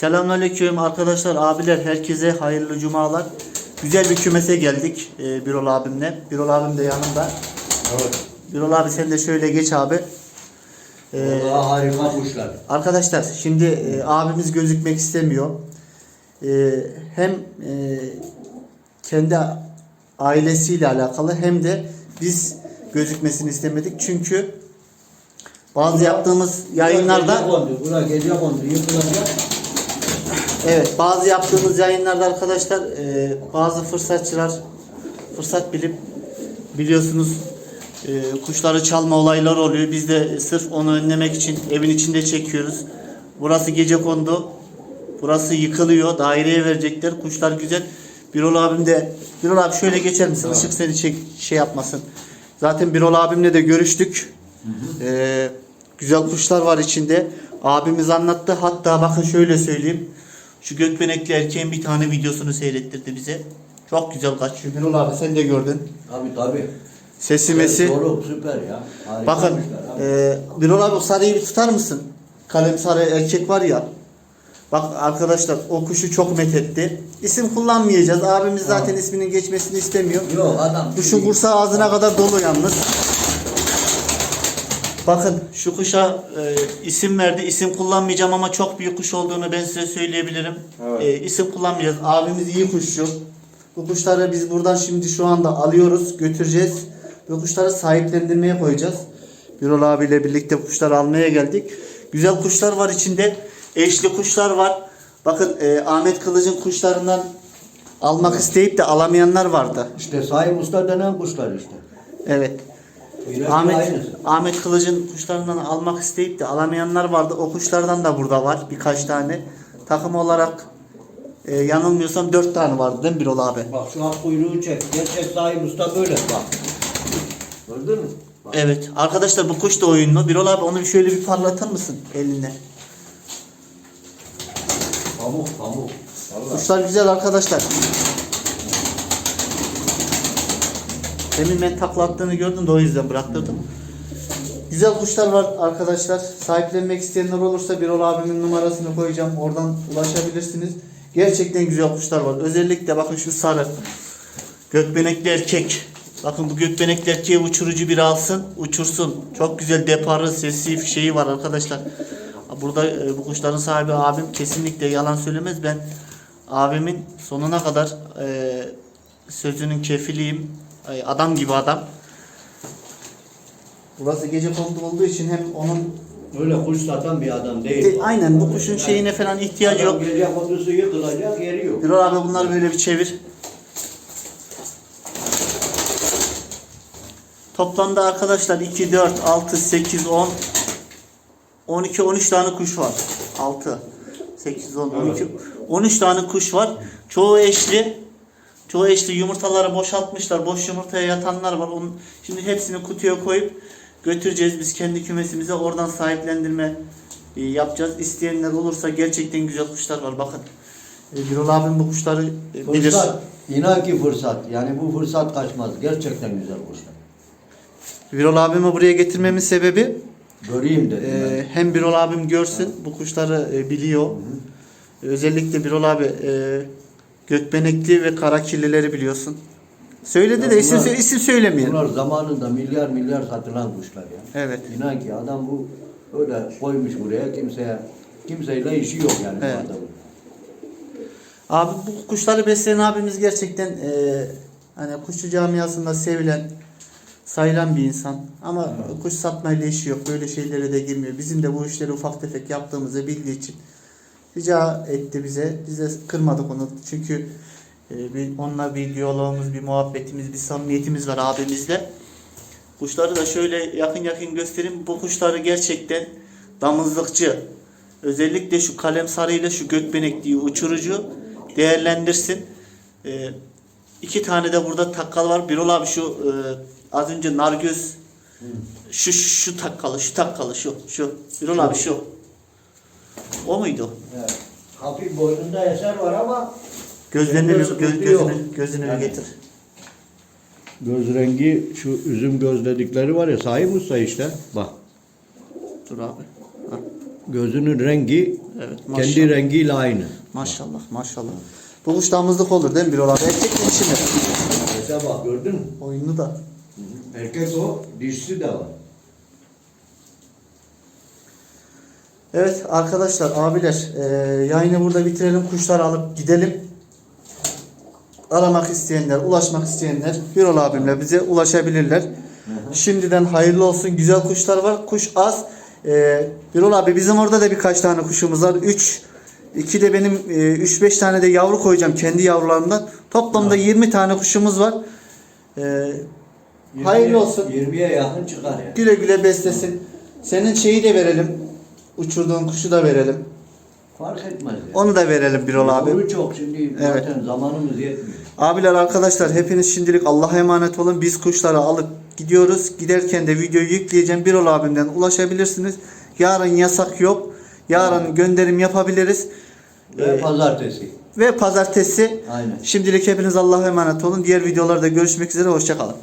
Selamünaleyküm arkadaşlar, abiler, herkese hayırlı cumalar. Güzel bir kümese geldik e, Birol abimle. Birol abim de yanımda. Evet. Birol abi sen de şöyle geç abi. E, Vallahi harika kuşlar. arkadaşlar şimdi e, abimiz gözükmek istemiyor. E, hem e, kendi ailesiyle alakalı hem de biz gözükmesini istemedik. Çünkü bazı yaptığımız yayınlarda bura gece kondu, yıkılacak. Evet, bazı yaptığımız yayınlarda arkadaşlar e, bazı fırsatçılar fırsat bilip biliyorsunuz e, kuşları çalma olayları oluyor. Biz de sırf onu önlemek için evin içinde çekiyoruz. Burası gece kondu. Burası yıkılıyor. Daireye verecekler. Kuşlar güzel. Birol abim de Birol abi şöyle geçer misin? Işık seni çek, şey yapmasın. Zaten Birol abimle de görüştük. E, güzel kuşlar var içinde. Abimiz anlattı. Hatta bakın şöyle söyleyeyim. Şu gökbenekli erkeğin bir tane videosunu seyrettirdi bize. Çok güzel kaçıyor. Birol abi sen de gördün. Tabii tabii. Sesi mesi. Doğru, süper ya. Harika Bakın e, Birol abi o sarıyı bir tutar mısın? Kalem sarı erkek var ya. Bak arkadaşlar o kuşu çok methetti. İsim kullanmayacağız. Abimiz zaten isminin geçmesini istemiyor. Yok adam. Kuşun kursağı ağzına kadar dolu yalnız. Bakın şu kuşa e, isim verdi. İsim kullanmayacağım ama çok büyük kuş olduğunu ben size söyleyebilirim. Evet. E, isim kullanmayacağız. Abimiz iyi kuşçu. Bu kuşları biz buradan şimdi şu anda alıyoruz, götüreceğiz. Bu kuşları sahiplendirmeye koyacağız. Birol abiyle birlikte kuşları almaya geldik. Güzel kuşlar var içinde. Eşli kuşlar var. Bakın e, Ahmet Kılıç'ın kuşlarından almak isteyip de alamayanlar vardı. İşte Sayın Usta denen kuşlar işte. Evet. Ahmet. Ahmet Kılıç'ın kuşlarından almak isteyip de alamayanlar vardı. O kuşlardan da burada var birkaç tane. Takım olarak e, yanılmıyorsam dört tane vardı değil mi Birol abi? Bak şu an kuyruğu çek. Gerçek Sayın Usta böyle bak. Gördün mü? Bak. Evet. Arkadaşlar bu kuş da oyunlu. Birol abi onu şöyle bir parlatır mısın eline? Pamuk pamuk. Vallahi. Kuşlar güzel arkadaşlar. Demin ben takla attığını gördüm de o yüzden bıraktırdım. Güzel kuşlar var arkadaşlar. Sahiplenmek isteyenler olursa Birol abimin numarasını koyacağım. Oradan ulaşabilirsiniz. Gerçekten güzel kuşlar var. Özellikle bakın şu sarı. Gökbenekli erkek. Bakın bu gökbenekli erkeği uçurucu bir alsın, uçursun. Çok güzel deparı, sesi, şeyi var arkadaşlar. Burada e, bu kuşların sahibi abim kesinlikle yalan söylemez. Ben abimin sonuna kadar e, sözünün kefiliyim. Ay, Adam gibi adam. Burası gece kondu olduğu için hem onun Öyle kuş satan bir adam değil. de, aynen bu kuşun şeyine falan ihtiyacı yok. Gece kondusu yıkılacak yeri yok. Birol abi bunları böyle bir çevir. Toplamda arkadaşlar 2, 4, 6, 8, 10, 12, 13 tane kuş var. 6, 8, 10, 12, 13 tane kuş var. Çoğu eşli. Çoğu eşli yumurtaları boşaltmışlar. Boş yumurtaya yatanlar var. Onun, şimdi hepsini kutuya koyup götüreceğiz biz kendi kümesimize. Oradan sahiplendirme e, yapacağız. İsteyenler olursa gerçekten güzel kuşlar var. Bakın. E, Birol abim bu kuşları e, bilir. Fırsat. İnan ki fırsat. Yani bu fırsat kaçmaz. Gerçekten güzel kuşlar. Birol abimi buraya getirmemin sebebi Göreyim dedim ben. e, hem Birol abim görsün bu kuşları e, biliyor. Özellikle Birol abi e, gökbenekli ve kara kirlileri biliyorsun. Söyledi Ya de isim, bunlar- sö- isim söylemeyelim. Bunlar zamanında milyar milyar satılan kuşlar ya. Evet. İnan ki adam bu öyle koymuş buraya kimseye kimseyle işi yok yani Evet. bu adamın. Abi bu kuşları besleyen abimiz gerçekten e, hani kuşçu camiasında sevilen, sayılan bir insan. Ama kuş satmayla işi yok. Böyle şeylere de girmiyor. Bizim de bu işleri ufak tefek yaptığımızı bildiği için rica etti bize. Biz de kırmadık onu. Çünkü e, bir, onunla bir diyalogumuz, bir muhabbetimiz, bir samimiyetimiz var abimizle. Kuşları da şöyle yakın yakın göstereyim. Bu kuşları gerçekten damızlıkçı. Özellikle şu kalem sarıyla şu gökbenekliği uçurucu değerlendirsin. Ee, iki tane de burada takkal var. Birol abi şu e, az önce nargöz şu, şu şu takkalı şu takkalı şu şu Birol abi şu. O muydu? Evet. Hafif boynunda eser var ama Gözlerini Gözü göz, yok. gözünü, gözünü Yani. getir. göz rengi şu üzüm gözledikleri var ya sahip usta işte. Bak. Dur abi. Ha. gözünün rengi Evet, kendi rengiyle aynı. Maşallah maşallah. Bu kuş damızlık olur değil mi bir abi? Erkek mi dişi mi? Mesela bak gördün mü? Oyunlu da. Erkek o, dişisi de var. Evet arkadaşlar abiler e, yayını burada bitirelim. Kuşları alıp gidelim. Aramak isteyenler, ulaşmak isteyenler Birol abimle bize ulaşabilirler. Şimdiden hayırlı olsun. Güzel kuşlar var. Kuş az. E, Birol abi bizim orada da birkaç tane kuşumuz var. 3 2 de benim 3-5 tane de yavru koyacağım kendi yavrularımdan. Toplamda 20 tane kuşumuz var. E, hayırlı olsun. 20'ye yakın çıkar ya. Güle güle beslesin. Senin şeyi de verelim. Uçurduğun kuşu da verelim. Fark etmez ya. Onu da verelim Birol abi. Yavru çok şimdi Evet. zaten zamanımız yetmiyor. Abiler arkadaşlar hepiniz şimdilik Allah'a emanet olun. Biz kuşları alıp gidiyoruz. Giderken de videoyu yükleyeceğim. Birol abimden ulaşabilirsiniz. Yarın yasak yok. Yarın gönderim yapabiliriz. Ve Ee, pazartesi. Ve pazartesi. Aynen. Şimdilik hepiniz Allah'a emanet olun. Diğer videolarda görüşmek üzere. Hoşçakalın.